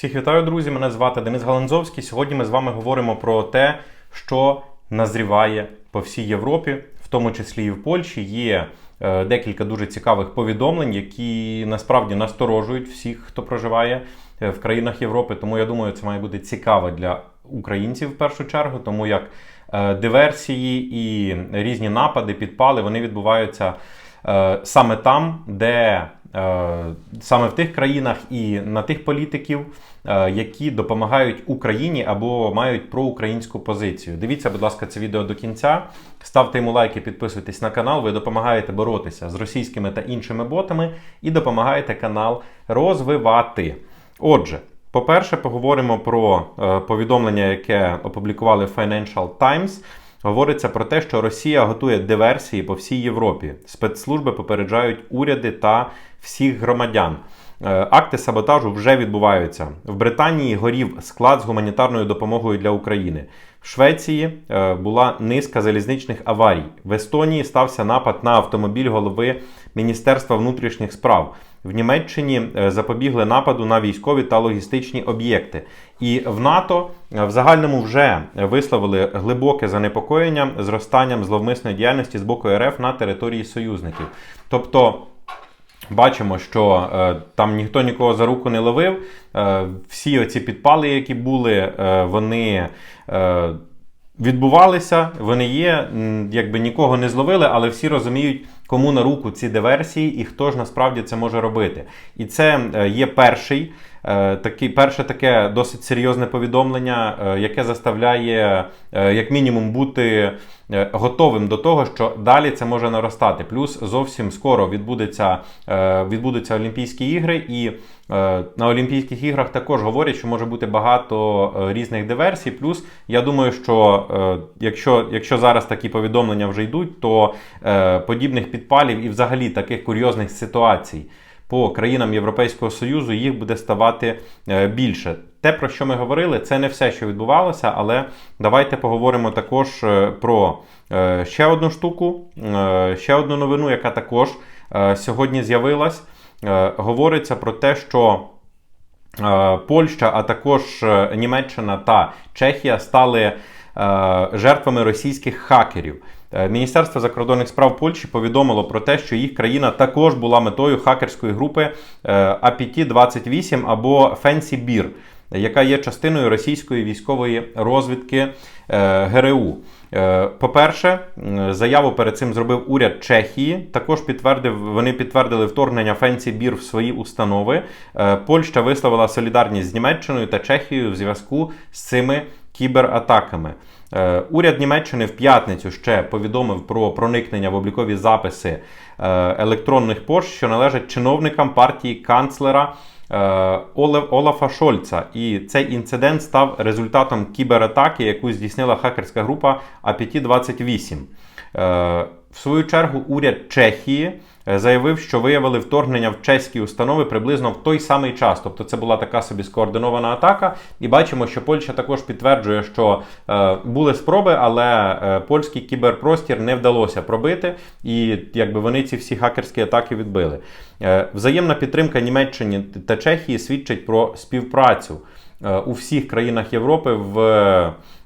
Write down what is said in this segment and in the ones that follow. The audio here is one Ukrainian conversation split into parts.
Всіх вітаю, друзі! Мене звати Денис Галанзовський. Сьогодні ми з вами говоримо про те, що назріває по всій Європі, в тому числі і в Польщі. Є е, декілька дуже цікавих повідомлень, які насправді насторожують всіх, хто проживає е, в країнах Європи. Тому я думаю, це має бути цікаво для українців в першу чергу, тому як е, диверсії і різні напади, підпали вони відбуваються саме там, де саме в тих країнах і на тих політиків, е, які допомагають Україні або мають проукраїнську позицію. Дивіться, будь ласка, це відео до кінця. Ставте йому лайки, підписуйтесь на канал. Ви допомагаєте боротися з російськими та іншими ботами і допомагаєте канал розвивати. Отже. По-перше, поговоримо про е, повідомлення, яке опублікували Financial Times. Говориться про те, що Росія готує диверсії по всій Європі. Спецслужби попереджають уряди та всіх громадян. Е, Акти саботажу вже відбуваються. В Британії горів склад з гуманітарною допомогою для України. В Швеції е, була низка залізничних аварій. В Естонії стався напад на автомобіль голови Міністерства внутрішніх справ. В Німеччині е, запобігли нападу на військові та логістичні об'єкти. І в НАТО е, в загальному вже висловили глибоке занепокоєння зростанням зловмисної діяльності з боку РФ на території союзників. Тобто. Бачимо, що е, там ніхто нікого за руку не ловив. Е, всі оці підпали, які були, е, вони відбувалися, вони є, якби нікого не зловили, але всі розуміють, кому на руку ці диверсії і хто ж насправді це може робити. І це є перший. Е, Такий, перше таке досить серйозне повідомлення, е, яке заставляє, е, як мінімум, бути готовим до того, що далі це може наростати. Плюс зовсім скоро відбудеться, відбудуться Олімпійські ігри, і на Олімпійських іграх також говорять, що може бути багато різних диверсій. Плюс я думаю, що якщо, якщо зараз такі повідомлення вже йдуть, то подібних підпалів і взагалі таких курйозних ситуацій по країнам Європейського Союзу їх буде ставати е, більше. Те, про що ми говорили, це не все, що відбувалося, але давайте поговоримо також е, про е, ще одну штуку, ще одну новину, яка також сьогодні з'явилась. Говориться про те, що Польща, а також Німеччина та Чехія стали жертвами російських хакерів. Е, Міністерство закордонних справ Польщі повідомило про те, що їх країна також була метою хакерської групи е, APT-28 або Fancy Beer, яка є частиною російської військової розвідки е, ГРУ. По-перше, заяву перед цим зробив уряд Чехії. Також підтвердив, вони підтвердили вторгнення Fancy Beer в свої установи. Польща висловила солідарність з Німеччиною та Чехією в зв'язку з цими кібератаками. Е, Уряд Німеччини в п'ятницю ще повідомив про проникнення в облікові записи е, електронних пошт, що належать чиновникам партії канцлера е, Олафа Шольца. І цей інцидент став результатом кібератаки, яку здійснила хакерська група APT-28. В свою чергу, уряд Чехії е, заявив, що виявили вторгнення в чеські установи приблизно в той самий час. Тобто це була така собі скоординована атака. І бачимо, що Польща також підтверджує, що е, були спроби, але е, польський кіберпростір не вдалося пробити, і якби вони ці всі хакерські атаки відбили. Е, взаємна підтримка Німеччини та Чехії свідчить про співпрацю е, у всіх країнах Європи в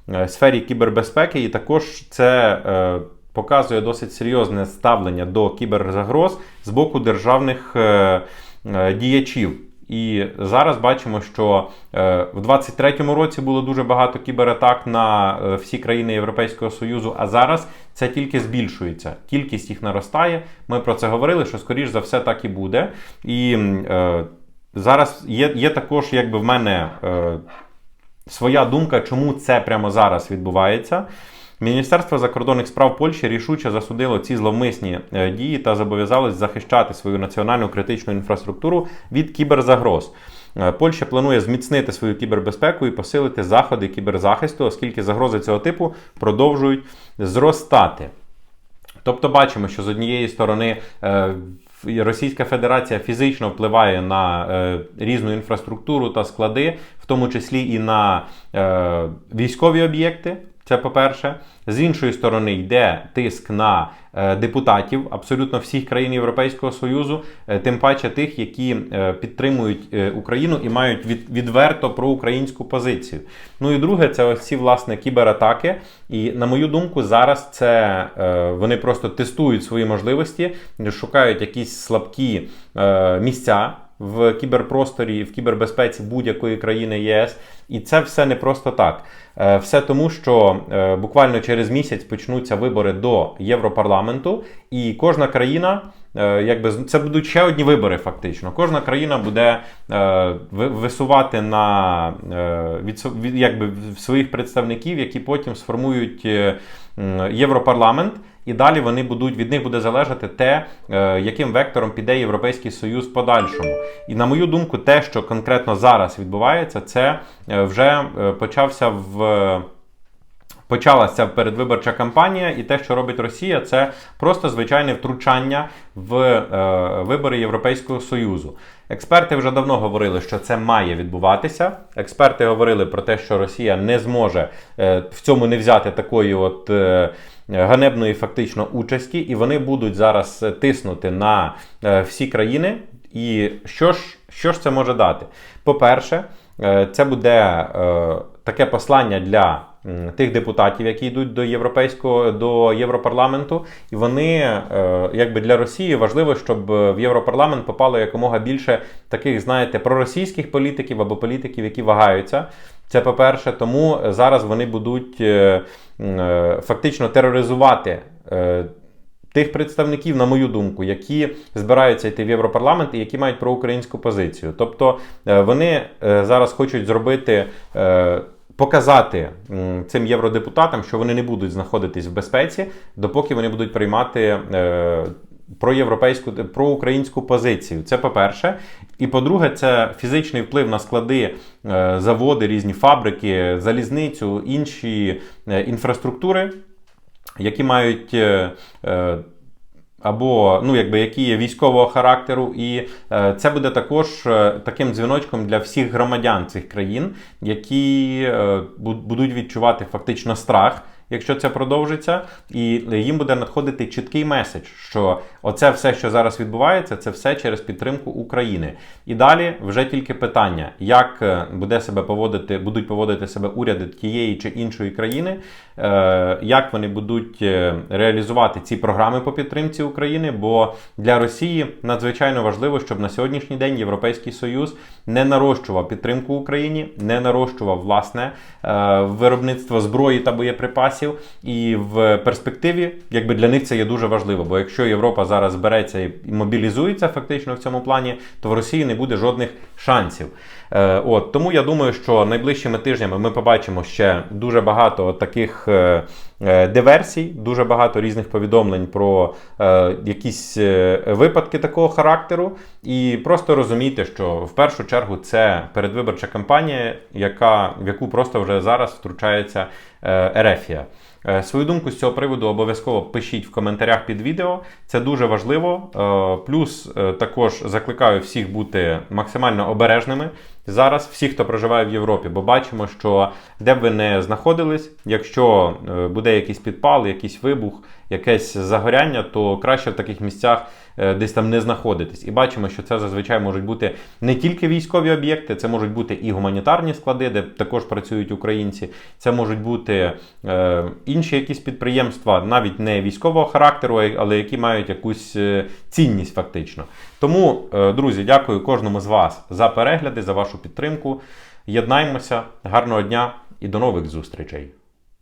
е, сфері кібербезпеки, і також це. е, Показує досить серйозне ставлення до кіберзагроз з боку державних е, е, діячів. І зараз бачимо, що е, в 23-му році було дуже багато кібератак на всі країни Європейського Союзу, а зараз це тільки збільшується. Кількість їх наростає. Ми про це говорили, що скоріш за все так і буде. І е, зараз є, є також, якби в мене е, своя думка, чому це прямо зараз відбувається. Міністерство закордонних справ Польщі рішуче засудило ці зловмисні е, дії та зобов'язалось захищати свою національну критичну інфраструктуру від кіберзагроз. Е, Польща планує зміцнити свою кібербезпеку і посилити заходи кіберзахисту, оскільки загрози цього типу продовжують зростати. Тобто бачимо, що з однієї сторони е, Російська Федерація фізично впливає на е, різну інфраструктуру та склади, в тому числі і на е, військові об'єкти. Це по-перше, з іншої сторони йде тиск на е, депутатів абсолютно всіх країн Європейського Союзу, е, тим паче тих, які е, підтримують Україну і мають від, відверто проукраїнську позицію. Ну і друге, це ось ці власне кібератаки. І на мою думку, зараз це вони просто тестують свої можливості, шукають якісь слабкі місця в кіберпросторі, в кібербезпеці будь-якої країни ЄС. І це все не просто так. Е, Все тому, що е, буквально через місяць почнуться вибори до Європарламенту, і кожна країна, е, якби це будуть ще одні вибори, фактично. Кожна країна буде висувати на якби своїх представників, які потім сформують Європарламент. І далі вони будуть від них буде залежати те, е, яким вектором піде Європейський Союз в подальшому. І на мою думку, те, що конкретно зараз відбувається, це е, вже е, почався в. Почалася передвиборча кампанія, і те, що робить Росія, це просто звичайне втручання в е, вибори Європейського Союзу. Експерти вже давно говорили, що це має відбуватися. Експерти говорили про те, що Росія не зможе е, в цьому не взяти такої от. Е, Ганебної фактично участі, і вони будуть зараз е, тиснути на е, всі країни. І що ж, що ж це може дати? По-перше, е, це буде е, таке послання для тих депутатів, які йдуть до європейського до Європарламенту, і вони, е, якби для Росії важливо, щоб в Європарламент попало якомога більше таких, знаєте, проросійських політиків або політиків, які вагаються. Це по-перше, тому зараз вони будуть е, е, фактично тероризувати. е, Тих представників, на мою думку, які збираються йти в Європарламент і які мають проукраїнську позицію. Тобто е, вони е, зараз хочуть зробити. е, Показати цим євродепутатам, що вони не будуть знаходитись в безпеці, допоки вони будуть приймати е, проєвропейську проукраїнську позицію. Це по-перше. І по-друге, це фізичний вплив на склади, е, заводи, різні фабрики, залізницю, інші е, інфраструктури, які мають. е, або ну, якби які є військового характеру, і е, це буде також е, таким дзвіночком для всіх громадян цих країн, які е, будуть відчувати фактично страх. Якщо це продовжиться, і їм буде надходити чіткий меседж, що оце все, що зараз відбувається, це все через підтримку України. І далі вже тільки питання, як е, буде себе поводити, будуть поводити себе уряди тієї чи іншої країни, е, як вони будуть е, реалізувати ці програми по підтримці України. Бо для Росії надзвичайно важливо, щоб на сьогоднішній день Європейський Союз не нарощував підтримку Україні, не нарощував власне виробництво зброї та боєприпасів. І в перспективі, якби для них це є дуже важливо. Бо якщо Європа зараз збереться і мобілізується фактично в цьому плані, то в Росії не буде жодних шансів. Е, От тому я думаю, що найближчими тижнями ми побачимо ще дуже багато таких е, диверсій, дуже багато різних повідомлень про е, якісь е, випадки такого характеру. І просто розумійте, що в першу чергу це передвиборча кампанія, яка в яку просто вже зараз втручається е, Ерефія. Е, Свою думку з цього приводу обов'язково пишіть в коментарях під відео. Це дуже важливо. Е, Плюс е, також закликаю всіх бути максимально обережними зараз, всі, хто проживає в Європі, бо бачимо, що де б ви не знаходились, якщо е, буде якийсь підпал, якийсь вибух, якесь загоряння, то краще в таких місцях е, десь там не знаходитись. І бачимо, що це зазвичай можуть бути не тільки військові об'єкти, це можуть бути і гуманітарні склади, де також працюють українці. Це можуть бути е, інші якісь підприємства, навіть не військового характеру, але які мають якусь цінність фактично. Тому, е, друзі, дякую кожному з вас за перегляди, за вашу підтримку. Єднаймося, гарного дня і до нових зустрічей!